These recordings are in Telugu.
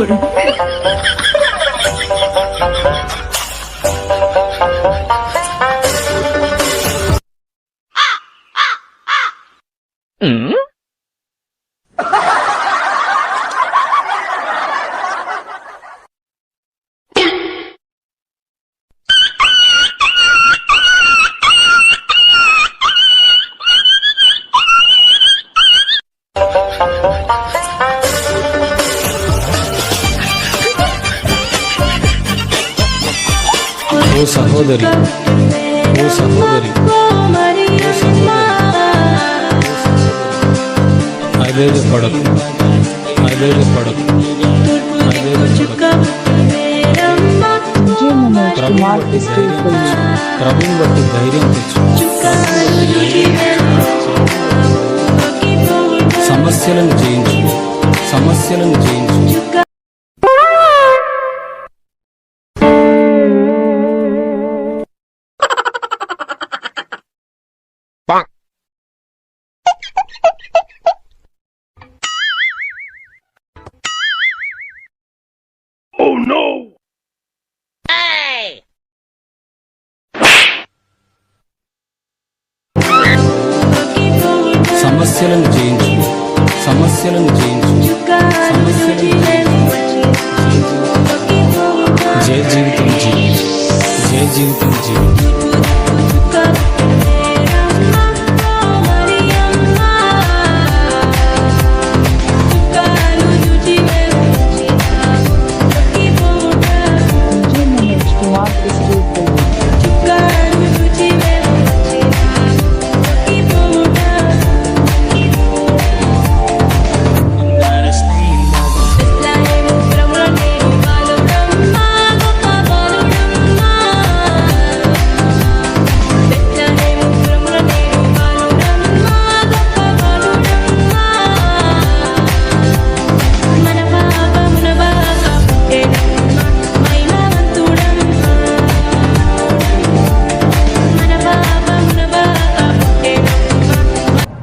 ఓ సహోదరి. ఓ సహోదరి. అదేది పడకు. అదేది పడకు. అదేది పడకు. ప్రభుని బట్టి ధైర్యం తెచ్చు ప్రభుని బట్టి ధైర్యం తెచ్చు. సమస్యలను జయించు. సమస్యలను జయించు. 已经登机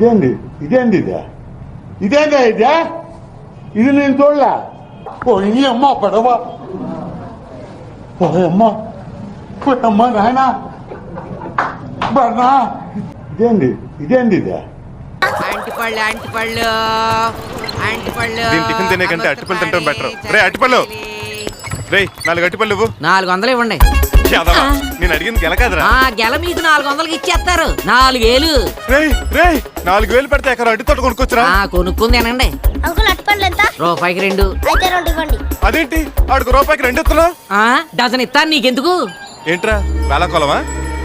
ఇదేంది? ఇదేంది ఇదే? ఇదేందా ఇదే? ఇది నేను చూడలే. ఓ ఈ అమ్మ పడవ. ఓ అమ్మ. నాయన. బర్నా ఇదేంది? ఇదేంది ఇదే? అంటిపళ్ళు అంటిపళ్ళు అంటిపళ్ళు దీని టిఫిన్ తినే కంటే అరటిపళ్ళు తింటాం better. రే, అరటిపళ్ళు. రేయ్ నాలుగు అట్టిపళ్ళు నాలుగు వందలు ఇవ్వండి. యాదవా, నేను అడిగింది గెలకాదురా ఆ గెల మీకు నాలుగు వందలకి ఇచ్చేస్తారు. నాలుగేలు. రేయ్ రేయ్ నాలుగు వేలు పెడితే ఎక్కడ అడ్డి తోట కొనుక్కొచ్చురా? ఆ కొనుక్కుంది అంకుల్ ఎంత? రూపాయికి రెండు. అయితే రెండు ఇవ్వండి. అదేంటి? ఆడికి రూపాయికి రెండు ఇస్తున్నావు ఆ డజన్ ఇస్తాను నీకెందుకు? ఏంట్రా వేళాకోళమా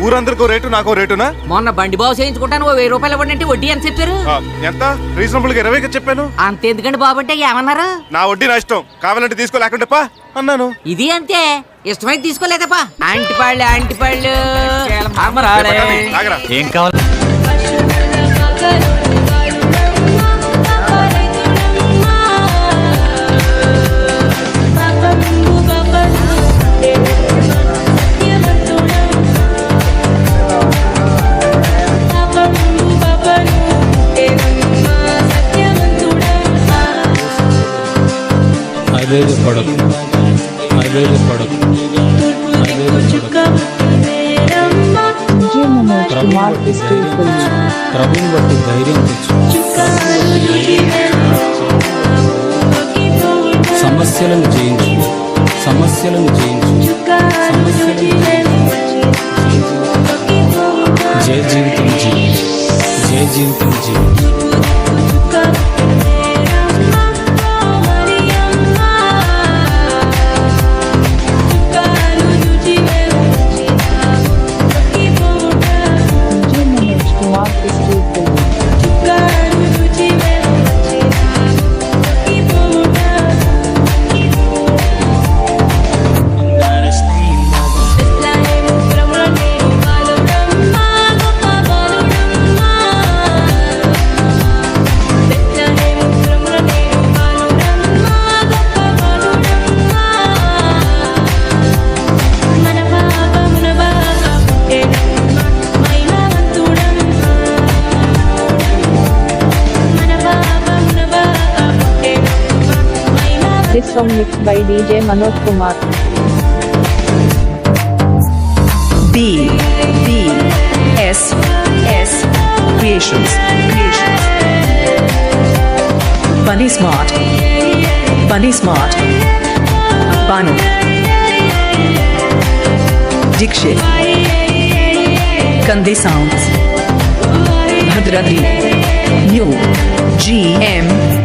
ఊరందరికో రేటు నాకో రేటునా? మొన్న బండి బాబు చేయించుకుంటాను ఓ వెయ్యి రూపాయలు ఇవ్వండి అంటే వడ్డీ ఎంత చెప్పారు? ఆ, ఎంత? రీజనబుల్గా ఇరవైకి చెప్పాను. అంతెందుకండి బాబు అంటే ఏమన్నారు? నా వడ్డీ నా ఇష్టం. కావాలంటే తీసుకో లేకుంటే పా అన్నాను. ఇది అంతే. ఇష్టమైతే తీసుకోలేదప్పా అంటిపళ్ళు అంటిపళ్ళు. అమ్మరాలే. ఆగరా ఏం కావాలి? అదేది పడకు అదేది పడకు అదేది పడకు ప్రభుని బట్టి ధైర్యం సమస్యలను జయించు. సమస్యలను జయించు. సమస్యలను song mixed by DJ Manoj Kumar. B B S S Creations Creations Bunny Smart Bunny Smart Banu Dixit Kandi Sounds Bhadradri New GM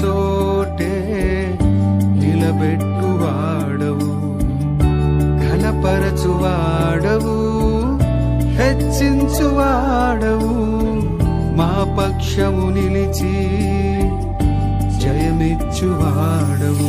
చోటే నిలబెట్టువాడవు ఘనపరచువాడవు హెచ్చించువాడవు మా పక్షము నిలిచి జయమిచ్చువాడవు.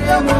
Mariamu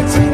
lights.